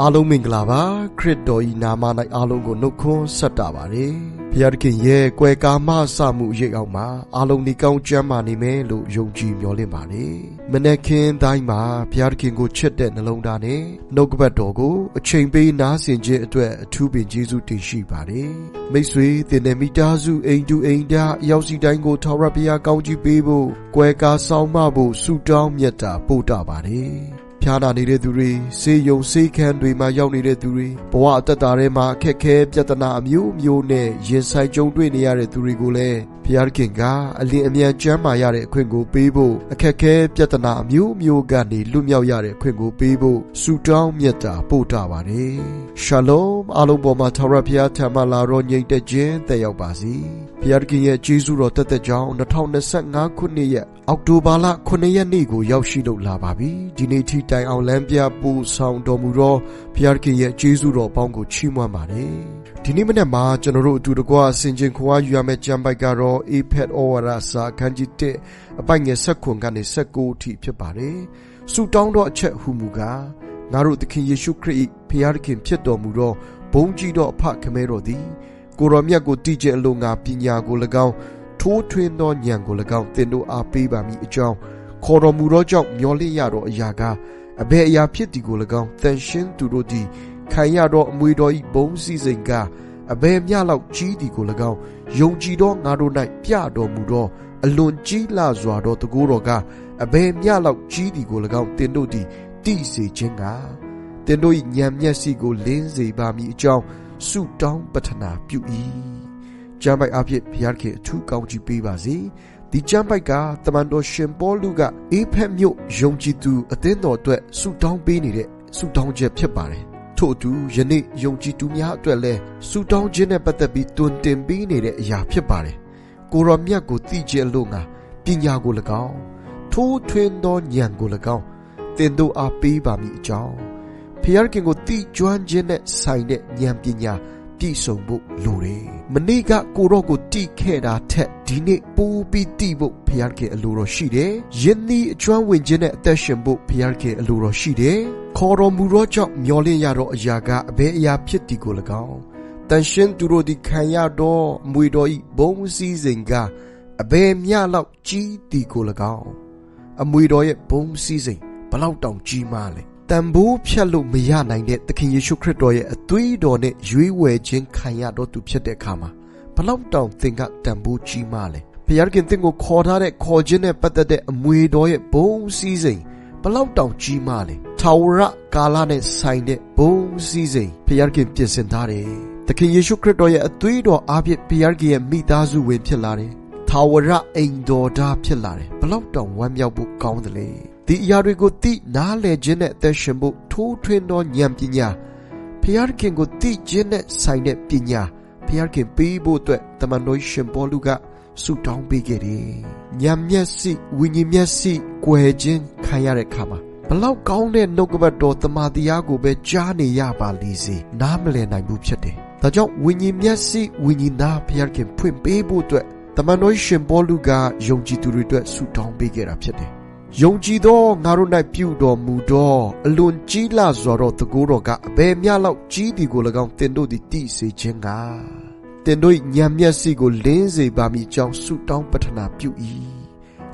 အားလုံးမင်္ဂလာပါခရစ်တော်ဤနာမ၌အားလုံးကိုနှုတ်ခွန်းဆက်တာပါတယ်ဘုရားသခင်ရဲ့ကွယ်ကာမစမှုရိပ်အောင်မှာအားလုံးဒီကောင်းချမ်းမာနေမယ်လို့ယုံကြည်မျှော်လင့်ပါတယ်မနေ့ခင်းတိုင်းမှာဘုရားသခင်ကိုချစ်တဲ့နှလုံးသားနဲ့နှုတ်ကပတ်တော်ကိုအချိန်ပေးနားဆင်ခြင်းအတွက်အထူးပင်ကျေးဇူးတင်ရှိပါတယ်မိတ်ဆွေသင်တဲ့မိသားစုအိမ်တူအိမ်သားအရောက်စီတိုင်းကိုထာဝရဘုရားကောင်းချီးပေးဖို့ကွယ်ကာဆောင်မဖို့ဆုတောင်းမြတ်တာပို့တာပါတယ် ဖျားနာနေတဲ့သူတွေစေယုံစေခန်းတွေမှာရောက်နေတဲ့သူတွေဘဝအသက်တာထဲမှာအခက်ခဲပြဿနာအမျိုးမျိုးနဲ့ရင်ဆိုင်ကြုံတွေ့နေရတဲ့သူတွေကိုလည်းဘုရားခင်ကအလင်းအမြန်ကျမ်းမာရတဲ့အခွင့်ကိုပေးဖို့အခက်ခဲပြဿနာအမျိုးမျိုးကနေလွတ်မြောက်ရတဲ့အခွင့်ကိုပေးဖို့ဆုတောင်းမြတ်တာပို့တာပါတယ်ရှာလုံအားလုံးပေါ်မှာထာဝရဘုရားထံမှလာတော့ညီတဲ့ခြင်းတက်ရောက်ပါစေဘုရားခင်ရဲ့ကျေးဇူးတော်တက်တဲ့ကြောင်း2025ခုနှစ်ရဲ့အောက်တိုဘာလ9ရက်နေ့ကိုရောက်ရှိလို့လာပါပြီဒီနေ့ထိတိုင်အောင်လမ်းပြပူဆောင်တော်မူသောဘုရားခင်ရဲ့ကျေးဇူးတော်ပေါင်းကိုချီးမွမ်းပါတယ်ဒီနေ့မနေ့မှာကျွန်တော်တို့အတူတကွဆင်ခြင်ခွာယူရမယ့်ကြံပိုက်ကတော့ APET ORA စာခန်းကြီး1အပိုင်ငယ်7ခွန်ကနေ19အထိဖြစ်ပါတယ်ဆူတောင်းတော့အချက်ဟူမူကားငါတို့သခင်ယေရှုခရစ်ဘုရားခင်ဖြစ်တော်မူသောဘုန်းကြီးသောအဖခမဲတော်သည်ကိုရောမြတ်ကိုတည်ခြင်းအလို့ငါပညာကို၎င်းထိုးထွင်းသောဉာဏ်ကို၎င်းသင်တို့အားပေးပါမည်အကြောင်းခေါ်တော်မူသောကြောင့်မျောလင့်ရသောအရာက အဘယ်အရာဖြစ်သည်ကို၎င်းတန်ရှင်းသူတို့သည်ခံရသောအမွေတော်၏ဘုံစည်းစိမ်ကအဘယ်မျှလောက်ကြီးသည်ကို၎င်းယုံကြည်သောငါတို့၌ပြတော်မူသောအလွန်ကြီးလာစွာသောတကူတော်ကအဘယ်မျှလောက်ကြီးသည်ကို၎င်းသင်တို့သည်တိစေခြင်းကသင်တို့၏ဉာဏ်မျက်စိကိုလင်းစေပါမည်အကြောင်းဆုတောင်းပတနာပြု၏ကျမ်းပိုက်အဖြစ်ဘုရားခင်အထူးကောင်းချီးပေးပါစေ ဒီကျမ်းပိုက်ကတမန်တော်ရှင်ပေါလုကအေဖက်မြို့ယုံကြည်သူအသင်းတော်အတွက်ဆုတောင်းပေးနေတဲ့ဆုတောင်းချက်ဖြစ်ပါတယ်ထို့အတူယနေ့ယုံကြည်သူများအတွက်လည်းဆုတောင်းခြင်းနဲ့ပတ်သက်ပြီးတွင်တင်ပေးနေတဲ့အရာဖြစ်ပါတယ်ကိုရောမြတ်ကိုသိခြင်းလို့ငါပညာကို၎င်းထိုးထွင်းသောဉာဏ်ကို၎င်းသင်တို့အားပေးပါမည်အကြောင်းဖျားခင်ကိုတိကျွမ်းခြင်းနဲ့ဆိုင်တဲ့ဉာဏ်ပညာ ပြည့်စုံဖို့လိုတယ်။မနေ့ကကိုတော့ကိုတိခဲ့တာထက်ဒီနေ့ပိုပြီးတိဖို့ဖျားခင်အလိုတော်ရှိတယ်။ယင်းဒီအကျွမ်းဝင်ခြင်းနဲ့အသက်ရှင်ဖို့ဖျားခင်အလိုတော်ရှိတယ်။ခေါ်တော်မူသောကြောင့်မျောလင့်ရသောအရာကအဘယ်အရာဖြစ်သည်ကို၎င်းတန်ရှင်းသူတို့ဒီခံရသောမွေတော်ဤဘုံစည်းစိမ်ကအဘယ်မျှလောက်ကြီးသည်ကို၎င်းအမွေတော်ရဲ့ဘုံစည်းစိမ်ဘလောက်တောင်ကြီးမားလဲ တန်ဖိုးဖြတ်လို့မရနိုင်တဲ့သခင်ယေရှုခရစ်တော်ရဲ့အသွေးတော်နဲ့ရွေးဝယ်ခြင်းခံရတော့သူဖြစ်တဲ့အခါမှာဘလောက်တောင်သင်ကတန်ဖိုးကြီးမားလဲဘုရားခင်သင်ကိုခေါ်ထားတဲ့ခေါ်ခြင်းနဲ့ပတ်သက်တဲ့အမွေတော်ရဲ့ဘုံစည်းစိမ်ဘလောက်တောင်ကြီးမားလဲထာဝရကာလနဲ့ဆိုင်တဲ့ဘုံစည်းစိမ်ဘုရားခင်ပြင်ဆင်ထားတယ်သခင်ယေရှုခရစ်တော်ရဲ့အသွေးတော်အားဖြင့်ဘုရားခင်ရဲ့မိသားစုဝင်ဖြစ်လာတယ်ထာဝရအိမ်တော်သားဖြစ်လာတယ်ဘလောက်တောင်ဝမ်းမြောက်ဖို့ကောင်းတယ်လေ ဒီအရာတွေကိုသိနားလည်ခြင်းနဲ့အသက်ရှင်ဖို့ထိုးထွင်းသောဉာဏ်ပညာဖျားခင်ကိုသိခြင်းနဲ့ဆိုင်တဲ့ပညာဖျားခင်ပေးဖို့အတွက်တမန်တော်ရှင်ပေါလုကဆုတောင်းပေးခဲ့တယ်။ဉာဏ်မျက်စိဝိညာဉ်မျက်စိကွယ်ခြင်းခံရတဲ့အခါမှာဘလောက်ကောင်းတဲ့နှုတ်ကပတ်တော်တမန်တရားကိုပဲကြားနေရပါလိမ့်စေ။နားမလည်နိုင်ဘူးဖြစ်တယ်။ဒါကြောင့်ဝိညာဉ်မျက်စိဝိညာဉ်သားဖျားခင်ဖွင့်ပေးဖို့အတွက်တမန်တော်ရှင်ပေါလုကယုံကြည်သူတွေအတွက်ဆုတောင်းပေးခဲ့တာဖြစ်တယ်။ ယုံကြည်သောငါတို့၌ပြုတော်မူသောအလွန်ကြီးလာစွာသောတကူတော်ကအဘယ်မျှလောက်ကြီးသည်ကို၎င်းသင်တို့သည်သိစေခြင်းကသင်တို့ဉာဏ်မျက်စိကိုလင်းစေပါမည်ကြောင်းဆုတောင်းပတနာပြု၏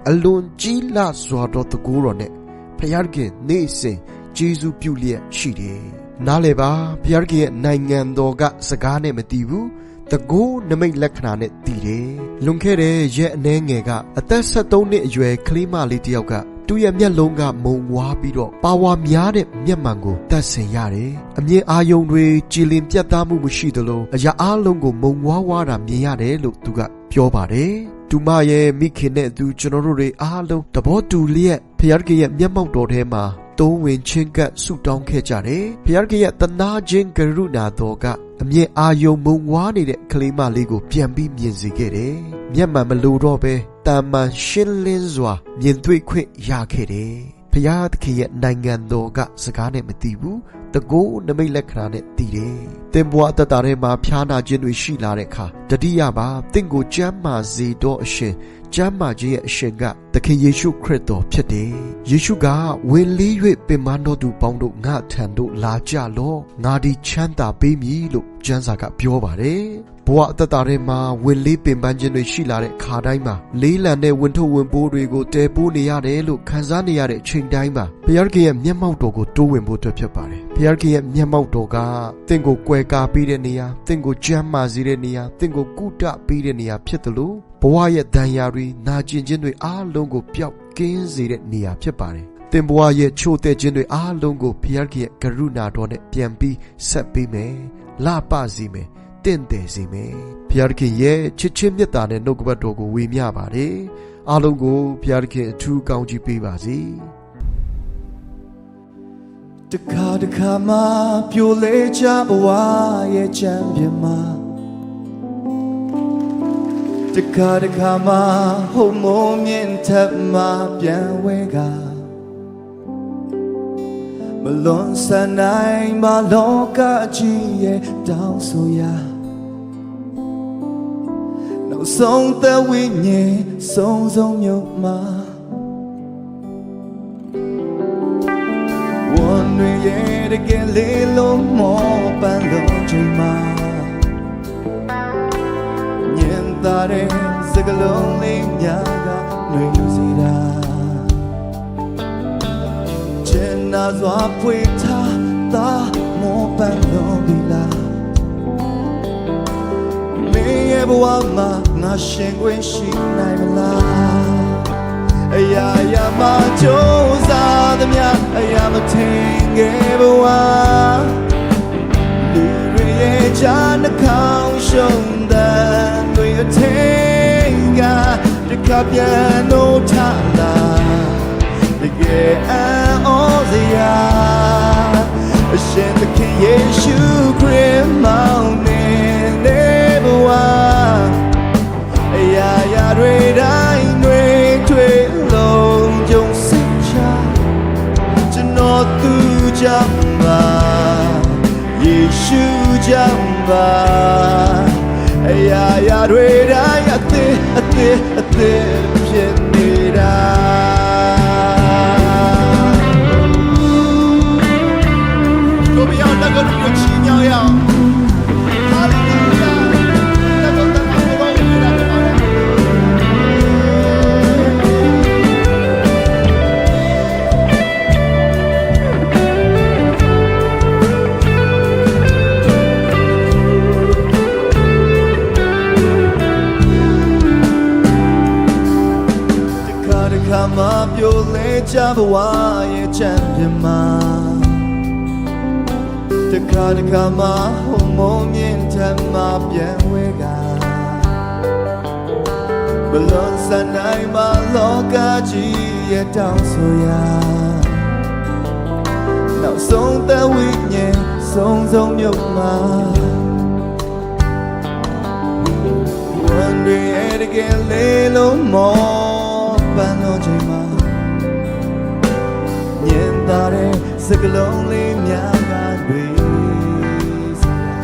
အလွန်ကြီးလာစွာသောတကူတော်နဲ့ဖျားခင်နေ့စဉ်ဂျေဇုပြုလျက်ရှိတယ်။နားလေပါဖျားခင်ရဲ့နိုင်ငံတော်ကစကားနဲ့မတည်ဘူး တကူနမိတ်လက္ခဏာနဲ့တည်တယ်။လွန်ခဲ့တဲ့ရက်အနှဲငယ်ကအသက်73နှစ်အရွယ်ကလေးမလေးတယောက်ကသူ့ရဲ့မျက်လုံးကမုံဝါးပြီးတော့ပါဝါများတဲ့မျက်မှန်ကိုတတ်ဆင်ရတယ်။အမြင်အာယုံတွေကြည်လင်ပြတ်သားမှုမရှိသလိုအရာအလုံးကိုမုံဝါးဝါတာမြင်ရတယ်လို့သူကပြောပါတယ်။သူမရဲ့မိခင်နဲ့သူကျွန်တော်တို့တွေအားလုံးသဘောတူလျက်ဖျားကရဲ့မျက်မှောက်တော်ထဲမှာ တုံးဝင်ချင်းကပ်ဆုတောင်းခဲ့ကြတယ်။ဖျားကရဲ့တနာခြင်းကရုဏာတော်ကအမြင်အာယုံမုံဝါးနေတဲ့ကလေးမလေးကိုပြန်ပြီးမြင်စေခဲ့တယ်။မျက်မှန်မလိုတော့ပဲတာမန်ရှင်းလင်းစွာမြင်တွေ့ခွင့်ရခဲ့တယ်။ဖရာသခင်ရဲ့နိုင်ငံတော်ကစကားနဲ့မသိဘူး တကိုးနမိတ်လက္ခဏာနဲ့တည်တယ်သင်ဘဝအတ္တတာထဲမှာဖျားနာခြင်းတွေရှိလာတဲ့အခါတတိယပါသင်ကိုကြမ်းမာစေတော့အရှင်ကျမ်းမာခြင်းရဲ့အရှင်ကသခင်ယေရှုခရစ်တော်ဖြစ်တယ်။ယေရှုကဝင်လေး၍ပင်မတော်သူပေါင်းတို့ငါထံသို့လာကြလော့။ငါဒီချမ်းသာပေးမည်လို့ကျမ်းစာကပြောပါတယ်။ ဘဝအတ္တတာထဲမှာဝင်လေးပင်ပန်းခြင်းတွေရှိလာတဲ့ခါတိုင်းမှာလေးလံတဲ့ဝင်ထုတ်ဝင်ပိုးတွေကိုတဲပိုးနေရတယ်လို့ခံစားနေရတဲ့အချိန်တိုင်းမှာဘုရားခင်ရဲ့မျက်မှောက်တော်ကိုတိုးဝင်ဖို့အတွက်ဖြစ်ပါတယ်။ဘုရားခင်ရဲ့မျက်မှောက်တော်ကတင့်ကိုကွယ်ကာပေးတဲ့နေရာတင့်ကိုကြမ်းမာစေတဲ့နေရာတင့်ကိုကုတပေးတဲ့နေရာဖြစ်တယ်လို့ဘဝရဲ့ဒဏ်ရာတွေနာကျင်ခြင်းတွေအားလုံးကိုပျောက်ကင်းစေတဲ့နေရာဖြစ်ပါတယ်။သင်ဘဝရဲ့ချို့တဲ့ခြင်းတွေအားလုံးကိုဘုရားခင်ရဲ့ကရုဏာတော်နဲ့ပြန်ပြီးဆက်ပေးမယ်။လှပစေမယ်။ တင့်တယ်စေမယ်။ဘုရားခင်ရဲ့ချစ်ချင်းမြတ်တာနဲ့နှုတ်ကပတ်တော်ကိုဝေမျှပါတယ်။အားလုံးကိုဘုရားခင်အထူးကောင်းချီးပေးပါစေ။တခါတခါမှပြိုလဲချဘဝရဲ့ချမ်းပြမှာတခါတခါမှဟုံမုံမြင့်ထပ်မှပြန်ဝဲကမလွန်ဆန်နိုင်မလောကကြီးရဲ့တောင်းဆိုရာ နောက်ဆုံးသက်ဝိညာဉ်ဆုံးဆုံးမြုပ်မှာဝန်တွေရဲ့တကယ်လေးလုံးမောပန်းလုံးချိန်မှာညင်သာတဲ့စကလုံးလေးညာကနှွေစီတာ ဘဝမှာငါရှင်ခွင့်ရှိနိုင်မလားအရာရာမကြိုးစားသမျှအရာမထင်ခဲ့ဘဝလူတွေရဲ့ချာနှကောင်းရှုံးတဲ့တွေအထင်ကတကပြန်လို့ထလာတကယ်အံ့ဩစရာအရှင်သခင်ယေရှုခရစ်မောင်နေနေဘဝအ ရာရာတွေတိုင်းတွေထွေလုံးကြုံစိတ်ချကျွန်တော်သူကြောင့်ပါယေရှုကြောင့်ပါအရာရာတွေတိုင်းအသေးအသေးအသေးဖြစ် မှပြိုလဲချဘဝရဲ့ချမ်းပြမှာတခါတခါမှဟိုမုံမြင့်ထမှပြန်ဝဲကဘလွန်စနိုင်မလောကကြီးရဲ့တောင်းဆိုရာနောက်ဆုံးသက်ဝိညာဉ်ဆုံးဆုံးမြုပ်မှာဝန်တွေရဲ့ တကယ်လေးလုံးမောပန်းလို့ချိန်မှာညင်သာတဲ့စကလုံးလေးများကတွေစရာ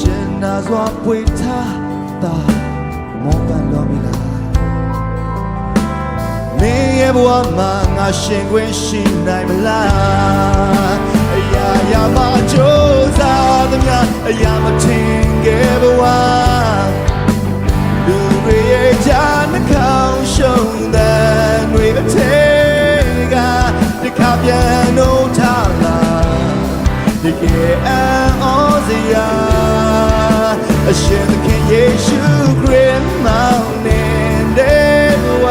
ကျင်နာစွာပွေထားတာမောပန်းတော်မီလားမင်းရဲ့ဘဝမှာငါရှင်ခွင့်ရှိနိုင်မလားအရာရာမှာကြိုးစားသမျှအရာမထင်ခဲ့ဘဝ ရှင်သခင်ယေရှုခရစ်မောင်နေတဲ့ဘဝ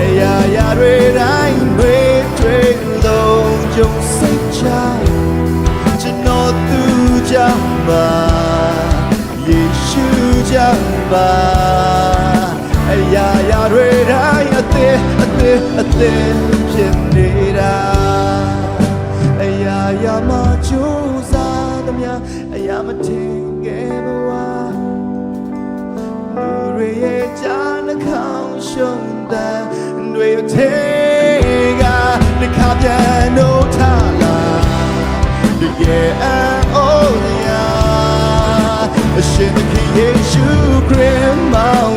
အရာရာတွေတိုင်းတွေတွေလုံးကြုံစိတ်ချကျွန်တော်သူကြောင့်ပါယေရှုကြောင့်ပါအရာရာတွေတိုင်းအသေးအသေးအသေးဖြစ်နေတာအရာရာမှာကြိုးစား သမျှအရာမထင်ခဲ့ဘဝလူတွေရဲ့ကြားနှကောင်းရှုံးတဲ့တွေတွေအထက်ကတခါပြန်တော့ထားလာတကယ်အံ့ဩစရာအရှင်သခင်ယေရှုခရစ်မော